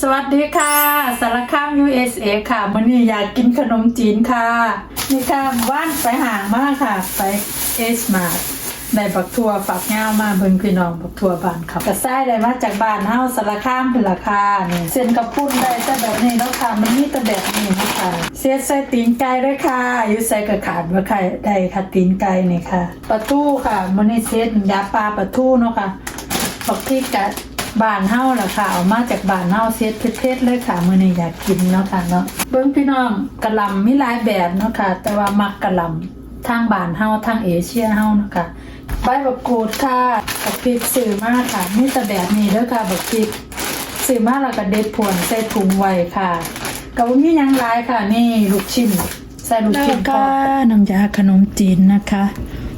สวัสดีค่ะสารคาม USA ค่ะวันนี้อยากกินขนมจีนค่ะ นี่ค่ะว่านไปห่างมากค่ะ ไปเอสมาได้บักทัวฝักเงามาเบิ่งพี่น้องบักทัวบานครับกระซ้ได้มาจากบ้านเฮาสารคามเป็นราคาเนี่ยเส้นกระปุ้นได้แต่แบบนี้แล้วค่ะมันมีแต่แบบนี้นะคะเสียใส่ตีนไก่ด้วยค่ะอยู่ใส่กระขาดว่าใครได้ค่ะตีนไก่นี่ค่ะปลาทูค่ะมันนี่เซตยาปลาปลาทูเนาะค่ะบักพริกกะ บานเฮาล่ะค่ะเอามาจากบานเฮาเซ็ตเผ็ดๆเลยค่ะมื้อนี้อยากกินเนาะค่ะเนาะเบิ่งพี่น้องกะหล่ำมีหลายแบบเนาะค่ะ แต่ว่ามักกะหล่ำทางบานเฮาทางเอเชียเฮาเนาะค่ะใบบักกูดค่ะบักพริกซื้อมาค่ะมีแต่แบบนี้เด้อค่ะบักพริกซื้อมาแล้วก็เด็ดผวนใส่ถุงไว้ค่ะก็บ่มียังหลายค่ะ นี่ลูกชิ้นใส่ลูกชิ้นก็น้ำยาขนมจีนนะคะ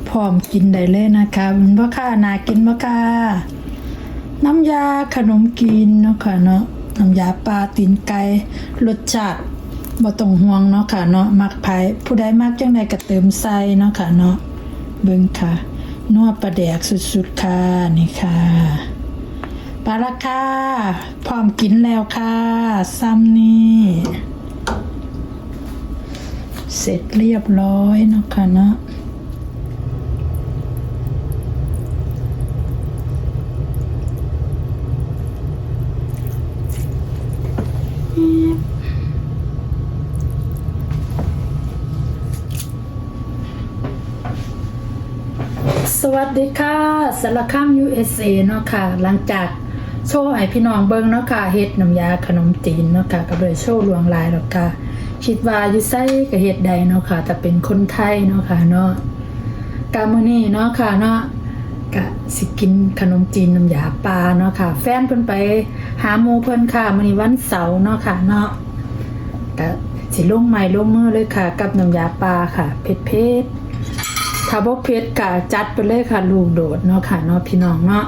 พร้อมกินได้เลยนะคะมันบ่ค่ะนากินบ่ค่ะ น้ำยาขนมกินเนาะค่ะเนาะน้ำยาปลาตีนไก่รสชาติบ่ต้องห่วงเนาะค่ะเนาะมักไผผู้ใดมักจังไดก็เติมใส่เนาะค่ะเนาะเบิ่งค่ะนัวปลาแดกสุดๆค่ะนี่ค่ะปลาละค่ะพร้อมกินแล้วค่ะซ้ำนี่เสร็จเรียบร้อยเนาะค่ะเนาะ ส วัสดีค่ะสารคาม USA เนาะค่ะ หลังจากโชว์ให้พี่น้องเบิ่งเนาะค่ะเฮ็ดน้ำยาขนมจีนเนาะค่ะก็เลยโชว์ลวงลายหรอกค่ะ คิดว่าอยู่ไส้ก็เฮ็ดได้เนาะค่ะแต่เป็นคนไทยเนาะค่ะเนาะกามื้อนี้เนาะค่ะเนาะก็สิกินขนมจีนน้ำยาปลาเนาะค่ะ แฟนเพิ่นไปหาหมูเพิ่นค่ะมื้อนี้วันเสาร์เนาะค่ะเนาะก็สิลงไม้ลงมือเลยค่ะ กับน้ำยาปลาค่ะเผ็ดเผ็ดๆ ถ้าบ่เผ็ดก็จัดไปเลยค่ะ ลูกโดดเนาะค่ะเนาะพี่น้องเนาะ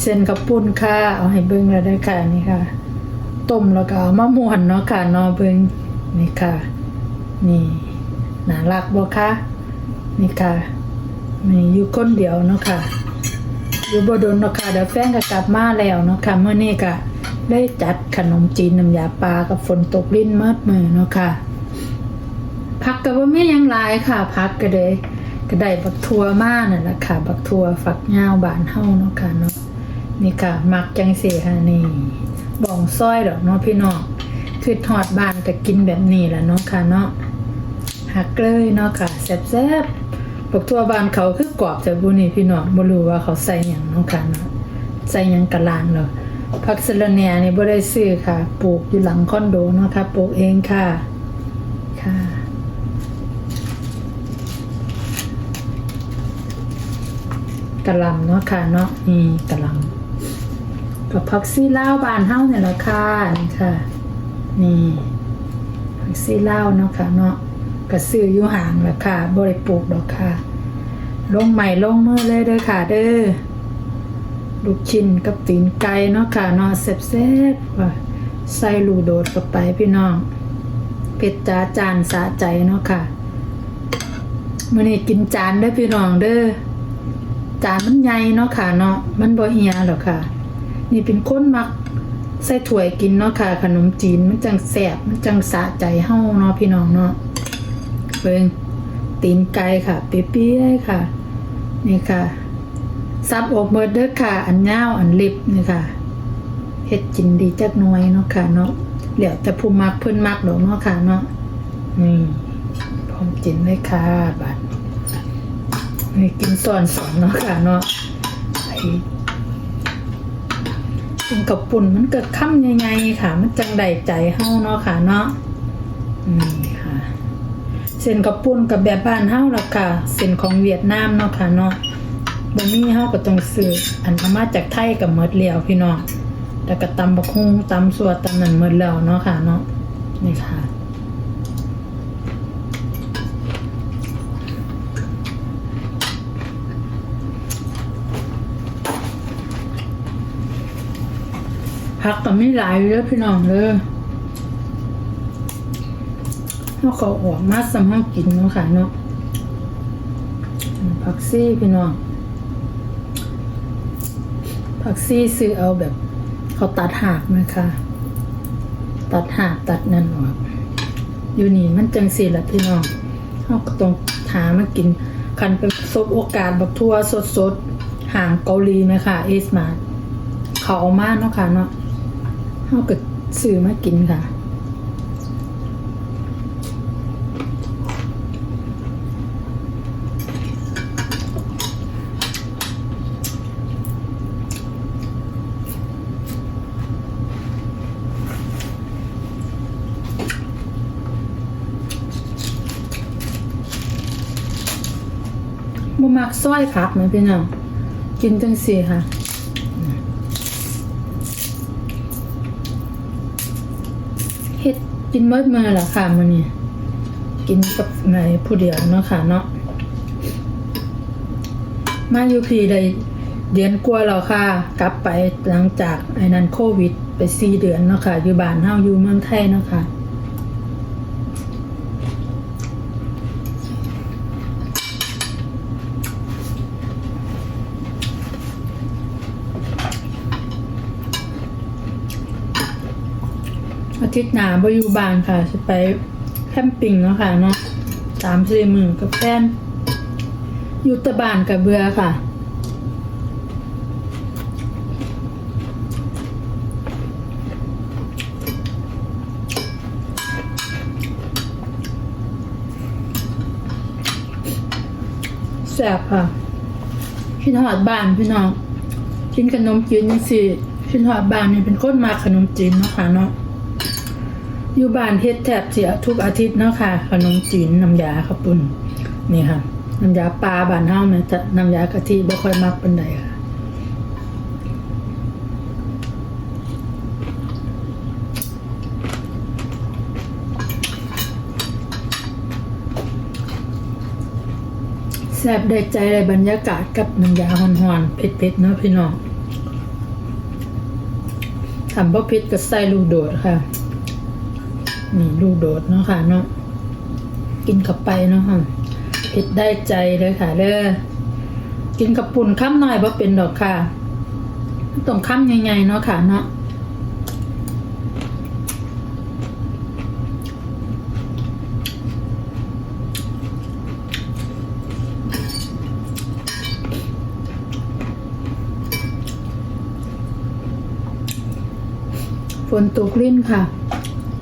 เส้นกระปุ้นค่ะ เอาให้เบิ่งแล้วได้ค่ะนี่ค่ะต้มแล้วก็เอามาม่วนเนาะค่ะเนาะเบิ่งนี่ค่ะ นี่น่ารักบ่คะนี่ค่ะนี่อยู่คนเดียวเนาะค่ะอยู่บ่โดนเนาะค่ะเดี๋ยวแฟนก็กลับมาแล้วเนาะค่ะเมื่อนี้ก็ได้จัดขนมจีนน้ำยาปลากับฝนตกลิ้นเมิดมือเนาะค่ะผักก็บ่มียังหลายค่ะผักก็ได้ ก็ได้บักทัวมานั่นแหละค่ะ บักทัวฝักยาวบานเฮาเนาะค่ะเนาะนี่ค่ะ มักจังซี่ค่ะนี่บ่องซอยดอกเนาะพี่น้องคือทอดบานก็กินแบบนี้แหละเนาะค่ะเนาะหักเลยเนาะค่ะแซ่บๆบักทัวบานเขาคือกรอบจากบุนี่พี่น้องบ่รู้ว่าเขาใส่หยังเนาะค่ะเนาะใส่หยังกะลางเนาะผักสะระแหน่นี่บ่ได้ซื้อค่ะ ปลูกอยู่หลังคอนโดเนาะค่ะปลูกเองค่ะ กะล่ำเนาะค่ะเนาะนี่กะล่ำกับผักซี่เลาบานเฮาเนี่ยละค่ะนี่ค่ะ นี่ผักซี่เลาเนาะค่ะเนาะก็ซื้ออยู่ห่างแหละค่ะบ่ได้ปลูกดอกค่ะ ลงใหม่ลงมือเลยเด้อค่ะ เด้อลูกชิ้นกับตีนไก่เนาะค่ะเนาะแซ่บๆว่าใส่ลูโดดเข้าไปพี่น้องเผ็ดจ้าจานสะใจเนาะค่ะมื้อนี้กินจานเด้พี่น้องเด้อ จานมันใหญ่เนาะค่ะเนาะมันบ่เฮียหรอกค่ะ นี่เป็นคนมักใส่ถ้วยกินเนาะค่ะ ขนมจีนมันจังแซบมันจังสะใจเฮาเนาะพี่น้องเนาะเบิ่งตีนไก่ค่ะ เปี้ยๆค่ะ นี่ค่ะซับอกเบิดเด้อค่ะ อันยาวอันลิบนี่ค่ะเฮ็ดกินดีจักหน่อยเนาะค่ะเนาะเหลียวแต่ผู้มักเพิ่นมักดอกเนาะค่ะเนาะนี่พร้อมกินเลยค่ะบัด กินส่วนสองเนาะค่ะเนาะกินกับปุ่นมันเกิดค่ำใหญ่ๆค่ะ มันจังได้ใจเฮาเนาะค่ะเนาะนี่ค่ะ เส้นกับปุ่นกับแบบบ้านเฮาละค่ะ เส้นของเวียดนามเนาะค่ะเนาะบ่มีเฮาก็ต้องซื้ออันเอามาจากไทยกับหมดแล้วพี่น้องแต่ก็ตำบักฮุงตำสัวตำนั่นหมดแล้วเนาะค่ะเนาะนี่ค่ะ ผักก็ไม่หลายเยอะพี่น้องเลยเขาเขาออกมาสำห้ากินเนาะค่ะเนาะผักซี่พี่น้องผักซี่ซื้อเอาแบบ เขาตัดหากนะคะ ตัดหากตัดนั่นออกอยู่นี่มันจังสีละพี่น้องเขาก็ต้องหามากิน คันเป็นซบโอกาสแบบทั่วสดๆห่างเกาหลีไหมค่ะเอสมาเขาเอามากเนาะค่ะเนาะ เขาก็ซื้อมากินค่ะ บ่มักซอยผักไหมพี่น้องกินจังสี่ค่ะ เฮ็ดกินเมื่อมาละค่ะมันนี่กินกับไหนผู้เดียวเนาะค่ะเนาะมาอยู่พีได้เดือนกลัวเราค่ะ กลับไปหลังจากไอ้นั้นโควิด ไปสี่เดือนเนาะค่ะอยู่บ้านเฮาอยู่เมืองไทยเนาะค่ะ อาทิตย์หน้าบอยู่บ้านค่ะจะไปแคมปิ้งเนาะค่ะเนาะสามสี่หมื่นกับแฟนอยู่ตะบานกับเบือค่ะแซ่บค่ะคิดหอดบ้านพี่น้องกินขนมจีนนี่สิคิดหอดบ้านนี่เป็นคนมาขนมจีนเนาะค่ะเนาะ อยู่บ้านเฮ็ดแทบเสียทุกอาทิตย์เนาะค่ะ ขนมจีนน้ำยาข้าวปุ้นนี่ค่ะ น้ำยาปลาบ้านเฮาแม่ยจะน้ำยากะทิบ่ค่อยมักปานใดค่ะแซ่บได้ใจได้บรรยากาศกับน้ำยาหอนๆเผ็ดๆเนาะพี่น้องทำบ่เผ็ดก็ใส่ลูกโดดค่ะ นี่ลูกโดดเนาะค่ะเนาะกินเข้าไปเนาะค่ะเผ็ดได้ใจเลยค่ะเด้อกินกับปุ่นข้ามหน่อยบ่เป็นดอกค่ะต้องข้ามใหญ่ๆเนาะค่ะเนาะฝนตกลิ้นค่ะ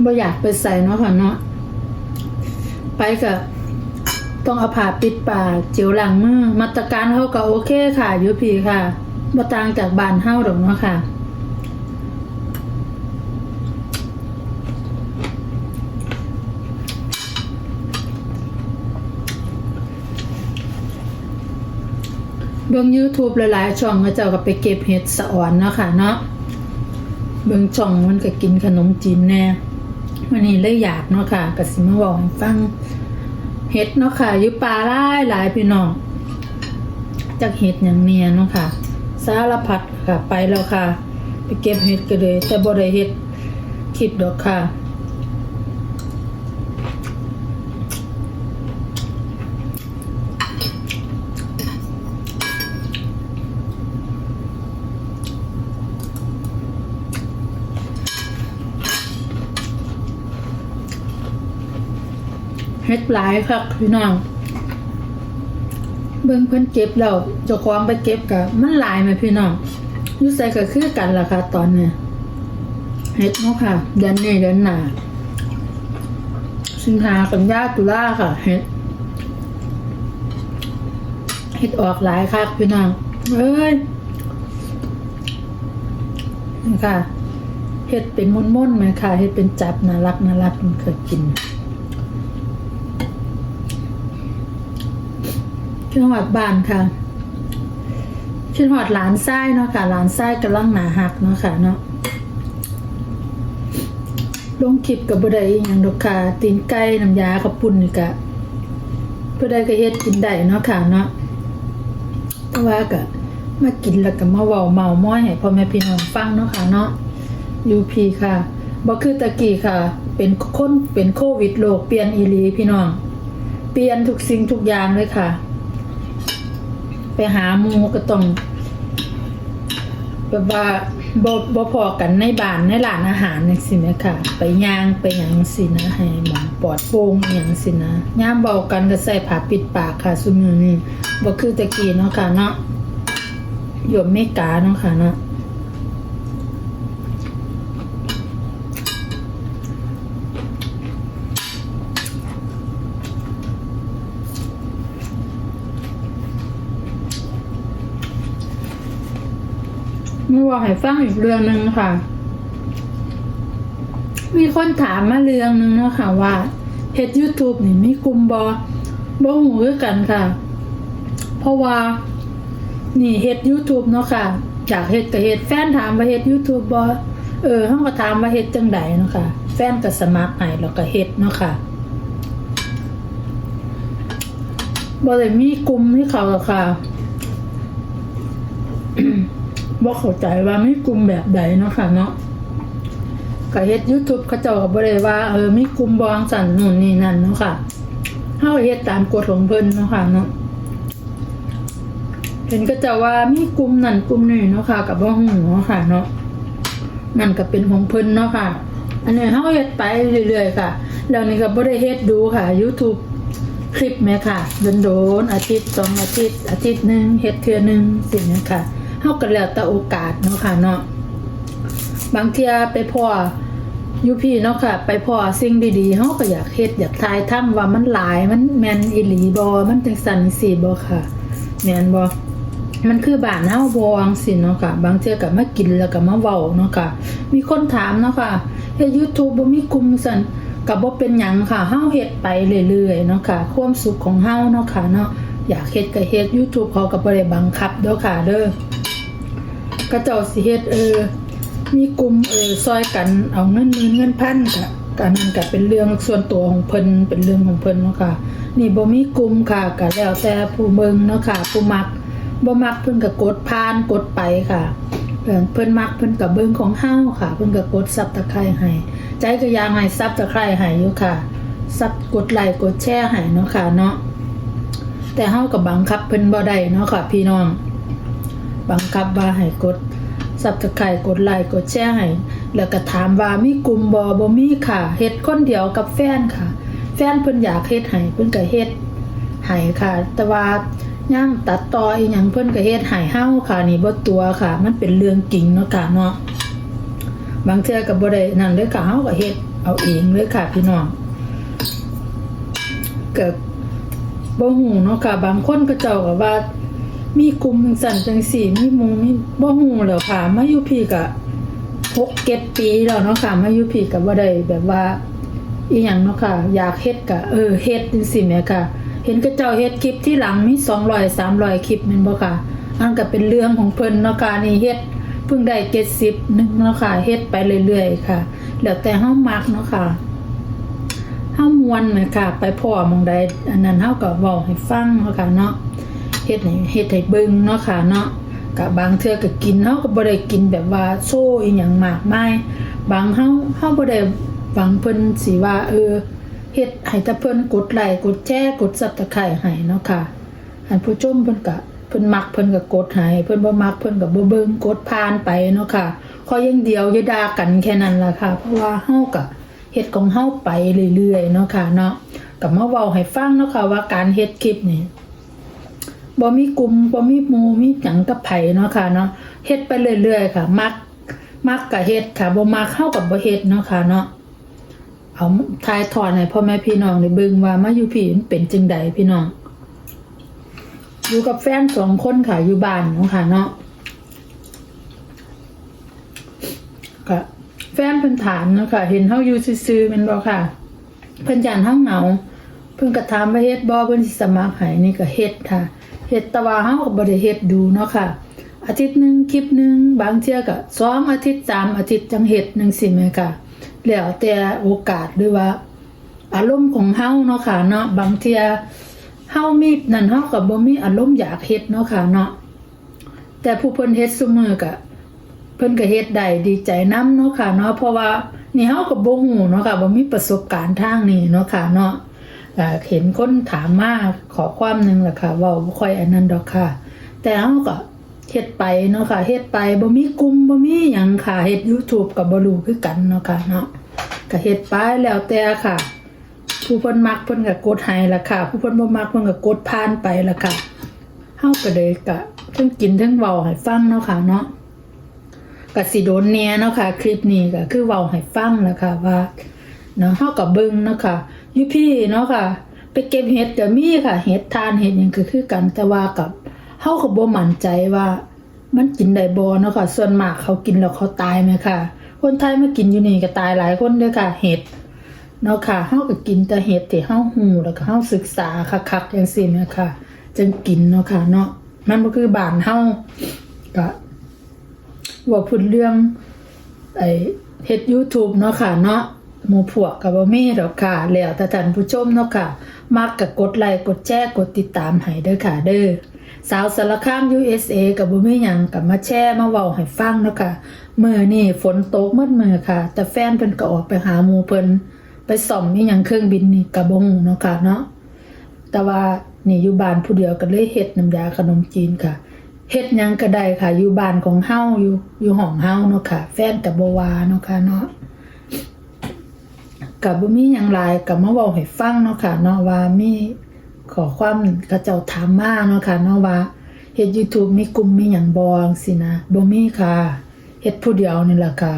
บ่อยากไปใส่เนาะค่ะเนาะไปกับต้องเอาผ้าปิดปากเจียวหลังมือมาตรการเขาก็โอเคค่ะยุพีค่ะบ่ต่างจากบ้านเฮาดอกเนาะค่ะเบิ่ง YouTube หลายๆช่องเขาเจ้าก็ไปเก็บเห็ดสะอ่อนเนาะค่ะเนาะเบิ่งช่องมันก็กินขนมจีนแน่ วันนี้เลยอยากเนาะค่ะกับสิมาบอกให้ฟังเห็ดเนาะค่ะอยู่ปลาไลาหลายพี่น้องจากเห็ดอย่างเนียเนาะค่ะสารพัดค่ะไปแล้วค่ะ ไปเก็บเห็ดกันเลยแต่บ่ได้เห็ดคลิปดอกค่ะ็ดหลายครับพี่น้อง เบิ่งเพิ่นเก็บแล้วเจ้าของไปเก็บกับมันหลายไหมพี่น้องอยู่ใส่ก็คือกันล่ะค่ะตอนเนี้ยเฮ็ดเนาะค่ะเดือนนี้เดือนหน้าสิงหากันยาตุลาค่ะเฮ็ดเฮ็ดออกหลายครับพี่น้องเอ้ยนี่ค่ะเฮ็ดเป็นม่นๆไหมค่ะเฮ็ดเป็นจับน่ารักน่ารักมันเคยกิน ชื่อหอดบานค่ะชื่อหอดหลานไส้เนาะค่ะหลานไส้กำลังหนาหักเนาะค่ะเนาะลงคลิปกับบุได้อย่างดอกค่ะตีนไก่น้ำยาขับปุ่นนี่กะบุได้ก็เฮ็ดกินได้เนาะค่ะเนาะแต่ว่าก็มากินแล้วก็มาเว้าเมาม้อยให้พ่อแม่พี่น้องฟังเนาะค่ะเนาะยูพีค่ะบ่คือตะกี้ค่ะ เป็นคนเป็นโควิดโลกเปลี่ยนอีลีพี่น้อง เปลี่ยนทุกสิ่งทุกอย่างเลยค่ะ ไปหาหมูก็ต้องแบบว่าบ่บ่พอกันในบ้านในร้านอาหารจังซี่แหมค่ะ ไปย่างไปหยังสินะ ให้หมองปลอดโปร่งอหยังสินะยามเบากันก็ใส่ผ้าปิดปากค่ะซุมื้อนี้บ่คือตะกี้เนาะค่ะเนาะอยู่อเมริกาเนาะค่ะเนาะ ว่าให้ฟังอีกเรื่องหนึ่งค่ะ มีคนถามมาเรื่องหนึ่งเนาะค่ะว่าเฮ็ด YouTube นี่มีกลุ่มบอบ่หูคือกันค่ะ เพราะว่า นี่เฮ็ด YouTube เนาะค่ะอยากเฮ็ดก็เฮ็ดแฟนถามว่าเฮ็ด YouTube บ่เออเฮาก็ถามว่าเฮ็ดจังไดเนาะค่ะ แฟนก็สมัครให้แล้วก็เฮ็ดเนาะค่ะบ่ได้มีกลุ่มให้เขาหรอกค่ะ บ่เข้าใจว่ามีกลุ่มแบบใดเนาะค่ะเนาะก็เฮ็ด YouTube เขาเจ้าก็บ่ได้ว่าเออมีกลุ่มบองสั่นนู่นนี่นั่นเนาะค่ะเฮาเฮ็ดตามกฎของเพิ่นเนาะค่ะเนาะเห็นก็จะว่ามีกลุ่มนั่นกลุ่มนี้เนาะค่ะก็บ่ฮู้เนาะค่ะเนาะนั่นก็เป็นของเพิ่นเนาะค่ะ อันนี้เฮาเฮ็ดไปเรื่อยๆค่ะแล้วนี่ก็บ่ได้เฮ็ดดูค่ะ YouTube คลิปแม่ค่ะโดนๆอาทิตย์สองอาทิตย์ อาทิตย์หนึงเฮ็ดเทื่อหนึงสิเนี่ยค่ะ เฮาก็แล้วแต่โอกาสเนาะค่ะเนาะบางเทียไปพ่ออยู่พี่เนาะค่ะ ไปพ่อสิ่งดีๆเฮาก็อยากเฮ็ดอยากทายทํว่ามันหลายมันแม่นอีหลีบ่มันจังซั่นจังซี่บ่ค่ะแม่นบ่มันคือบ้านเฮาบ่จังซี่เนาะค่ะ บางเที่ยก็มากินแล้วก็มาเว้าเนาะค่ะ มีคนถามเนาะค่ะเฮ็ด YouTube บ่มีกลุ่มซั่นก็บ่เป็นหยังค่ะเฮาเฮ็ดไปเรื่อยๆเนาะค่ะ ความสุขของเฮาเนาะค่ะเนาะอยากเฮ็ดก็เฮ็ด YouTube เขาก็บ่ได้บังคับเด้อค่ะเด้อ ก็เจ้าสิเฮ็ดเออ มีกลุ่มเออซอยกันเอาเงินหมื่นเงินพันกะการนั้นก็เป็นเรื่องส่วนตัวของเพิ่นเป็นเรื่องของเพิ่นเนาะค่ะ นี่บ่มีกลุ่มค่ะก็แล้วแต่ผู้เบิ่งเนาะค่ะผู้มักบ่มักเพิ่นก็กดผ่านกดไปค่ะเพิ่นเพิ่นมักเพิ่นก็เบิ่งของเฮาค่ะ เพิ่นก็กดซับตะไคร้ให้ใจก็อยากให้ซับตะไคร้ให้อยู่ค่ะซับกดไลค์กดแชร์ให้เนาะค่ะเนาะแต่เฮาก็บังคับเพิ่นบ่ได้เนาะค่ะ พี่น้อง บังคับว่าให้กดสับตะไคร่กดไลค์กดแชร์ให้แล้วก็ถามว่ามีกลุ่มบอบ่มีค่ะเฮ็ดคนเดียวกับแฟนค่ะ แฟนเพิ่นอยากเฮ็ดให้เพิ่นก็เฮ็ดให้ค่ะ แต่ว่าย่างตัดต่ออีหยังเพิ่นก็เฮ็ดให้เฮาค่ะ นี่บ่ตัวค่ะ มันเป็นเรื่องจริงเนาะค่ะเนาะบางเทื่อก็บ่ได้นั่นเลยค่ะเฮาก็เฮ็ดเอาเองเลยค่ะพี่น้องก็บ่ฮู้เนาะค่ะ บางคนก็เจ้าก็ว่า มีกลุ่มสั่นจังสี่ มีหมูมีบ่ฮู้แล้วค่ะ มาอยู่พี่ก็หกเจ็ดปีแล้วเนาะค่ะ มาอยู่พี่ก็บ่ได้แบบว่า อีหยังเนาะค่ะ อยากเฮ็ดก็เออเฮ็ดจังซี่แหมค่ะ เห็นก็เจ้าเฮ็ดคลิปที่หลังมี200 300คลิปแม่นบ่ค่ะ อันก็เป็นเรื่องของเพิ่นเนาะค่ะนี่เฮ็ดเพิ่งได้70นึงเนาะค่ะเฮ็ดไปเรื่อยๆค่ะแล้วแต่เฮามักเนาะค่ะเฮามวนแหมค่ะ ไปพ่อมองใดอันนั้นเฮาก็เว้าให้ฟังเนาะค่ะเนาะ เฮ็ดให้เฮ็ดให้เบิ่งเนาะค่ะเนาะกับบางเทื่อก็กินเฮาก็บ่ได้กินแบบว่าโซ่อีหยังมากมายบางเฮาเฮาบ่ได้หวังเพิ่นสิว่า เออเฮ็ดให้แต่เพิ่นกดไลค์กดแชร์กด Subscribe ให้เนาะค่ะอันผู้ชมเพิ่นก็เพิ่นมักเพิ่นก็กดให้เพิ่นบ่มักเพิ่นก็บ่เบิ่งกดผ่านไปเนาะค่ะขออย่างเดียวอย่าด่ากันแค่นั้นล่ะค่ะ เพราะว่าเฮาก็เฮ็ดของเฮาไปเรื่อยๆเนาะค่ะเนาะก็มาเว้าให้ฟังเนาะค่ะว่าการเฮ็ดคลิปนี่ บ่มีกลุ่มบ่มีหมู่มีหยังกับไผเนาะค่ะเนาะเฮ็ดไปเรื่อยๆค่ะ มัก มักก็เฮ็ดค่ะบ่มักเข้ากับบ่เฮ็ดเนาะค่ะเนาะเอาทายถอนให้พ่อแม่พี่น้องได้เบิ่งว่ามาอยู่พี่เป็นจังใดพี่น้อง อยู่กับแฟนสองคนค่ะอยู่บ้านเนาะค่ะเนาะก็แฟนเพิ่นถามเนาะค่ะ เห็นเฮาอยู่ซื่อๆแม่นบ่ค่ะ เพิ่นย่านเฮาเหงาเพิ่นก็ถามว่าเฮ็ดบ่เพิ่นสิสมัครให้นี่ก็เฮ็ดค่ะ เฮ็ดต่ว่าเฮาก็บ่ได้เฮ็ดดูเนาะค่ะ อาทิตย์หนึงคลิปหนึงบางเที่ยก็สองอาทิตย์สามอาทิตย์จังเฮ็ดจังซี่แม่ค่ะแล้วแต่โอกาสหรือว่า อารมณ์ของเฮาเนาะค่ะเนาะบางเที่ยเฮามีนั่นเฮาก็บ่มีอารมณ์อยากเฮ็ดเนาะค่ะเนาะแต่ผู้เพิ่นเฮ็ดซุมื้อก็เพิ่นก็เฮ็ดได้ดีใจนํเนาะค่ะเนาะเพราะว่านี่เฮาก็บ่ฮู้เนาะค่ะบ่มีประสบการณ์ทางนี้เนาะค่ะเนาะ เห็นคนถามมาขอความหนึงล่ะค่ะว้าบ่ค่อยอันนั้นดอกค่ะ แต่เฮาก็เฮ็ดไปเนาะค่ะเฮ็ดไปบ่มีกลุ่มบ่มีหยังค่ะเฮ็ด YouTube ก็บ่รู้คือกันเนาะค่ะเนาะก็เฮ็ดไปแล้วแต่ค่ะ ผู้เพิ่นมักเพิ่นก็กดให้ละค่ะ ผู้เพิ่นบ่มักเพิ่นก็กดผ่านไปละค่ะเฮาก็เลยก็ทั้งกินทั้งเว้าให้ฟังเนาะค่ะเนาะก็สิโดนแหน่เนาะค่ะ คลิปนี้ก็คือเว้าให้ฟังละค่ะว่าเนาะเฮาก็เบิ่งเนาะค่ะ ยู่พี่เนาะค่ะ ไปเก็บเห็ดก็มีค่ะ เห็ดทานเห็ดยังก็คือกันแต่ว่ากับเฮาก็บ่มั่นใจว่า มันกินได้บ่เนาะค่ะ ส่วนมากเขากินแล้วเขาตายไหมค่ะ คนไทยมากินอยู่นี่ก็ตายหลายคนเด้อค่ะ เห็ดเนาะค่ะเฮาก็กินแต่เห็ดที่เฮาฮู้แล้วก็เฮาศึกษาคักๆจังซี่แม่ค่ะจึงกินเนาะค่ะ เนาะมันบ่คือบ้านเฮาก็ว่าพูดเรื่องไอ้เฮ็ด YouTube เนาะค่ะเนาะ หมู่พวกก็บ่มีดอกค่ะ แล้วแต่ท่านผู้ชมเนาะค่ะ มักก็กดไลค์กดแชร์กดติดตามให้เด้อค่ะเด้อสาวสารคาม USA ก็บ่มีหยังก็มาแชร์มาเว้าให้ฟังเนาะค่ะมื้อนี้ฝนตกหมดมือค่ะ แต่แฟนเพิ่นก็ออกไปหาหมู่เพิ่นไปส่อมอีหยังเครื่องบินนี่กะบ่ฮู้เนาะค่ะเนาะแต่ว่านี่อยู่บ้านผู้เดียวก็เลยเฮ็ดน้ำยาขนมจีนค่ะเฮ็ดหยังก็ได้ค่ะ อยู่บ้านของเฮาอยู่อยู่ห้องเฮาเนาะค่ะ แฟนก็บ่ว่าเนาะค่ะเนาะ ก็บ่มีหยังหลายก็มาเว้าให้ฟังเนาะค่ะเนาะว่ามีขอความเขาเจ้าถามมาเนาะค่ะเนาะว่าเฮ็ด YouTube มีกลุ่มมีหยังบ่จังซี่นะบ่มีค่ะเฮ็ดผู้เดียวนี่แหละค่ะ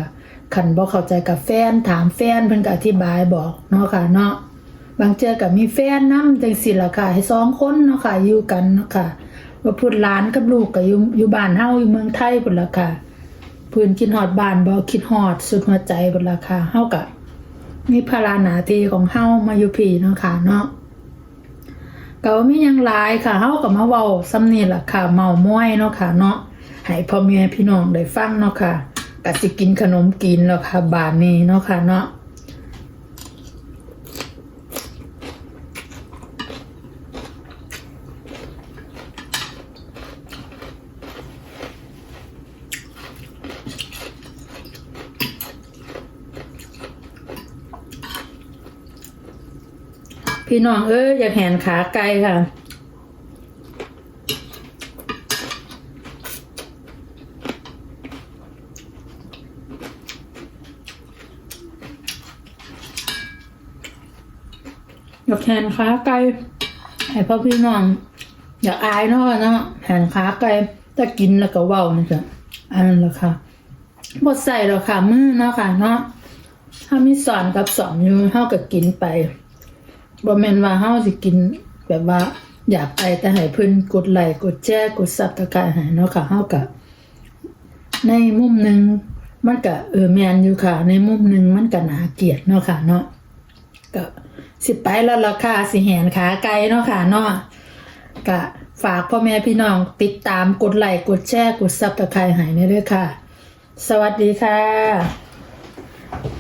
ขันบ่เข้าใจกับแฟนถามแฟนเพิ่นก็อธิบายบอกเนาะค่ะเนาะบางเจอก็มีแฟนนำจังซี่ล่ะค่ะให้สองคนเนาะค่ะอยู่กันเนาะค่ะว่าพูดหลานกับลูกก็อยู่อยู่บ้านเฮาอยู่เมืองไทยพุ่นล่ะค่ะเพิ่นคิดฮอดบ้านบ่คิดฮอดสุดหัวใจพุ่นล่ะค่ะเฮาก็ มีภาระหน้าทีของเฮ้ามาอยู่พี่เนาะค่ะเนาะก็มียังหลายค่ะเฮ้ากับมาเว้าซ้ำนี่ล่ะค่ะ เมามอยเนาะค่ะเนาะให้พ่อแม่พี่น้องได้ฟังเนาะค่ะก็สิกินขนมกินแล้วค่ะบานนี้เนาะค่ะเนาะ พี่น้องเอ้ยอยากแหนขาไก่ค่ะอยากแหนขาไก่ให้พ่อพี่น้อง อยากอายเนาะเนาะแหนขาไก่ถ้ากินแล้วก็เว้านี่จ้ะอันนั้นแหละค่ะบดใส่หรอกค่ะมือเนาะค่ะเนาะถ้ามีสอนกับสอนอยู่เฮาก็กินไป บ่แม่นว่าเฮาสิกินแบบว่าอยากไปแต่ให้เพิ่นกดไลค์กดแชร์กดซับตะไคร้ให้เนาะค่ะเฮาก็ในมุมหนึ่งมันก็เออแมนอยู่ค่ะ ในมุมหนึ่งมันก็น่าเกียดเนาะค่ะเนาะก็สิไปแล้วราคาสิแหนขาไกลเนาะค่ะเนาะก็ฝากพ่อแม่พี่น้องติดตามกดไลค์กดแชร์กดซับตะไคร้ให้ในเด้อค่ะ สวัสดีค่ะ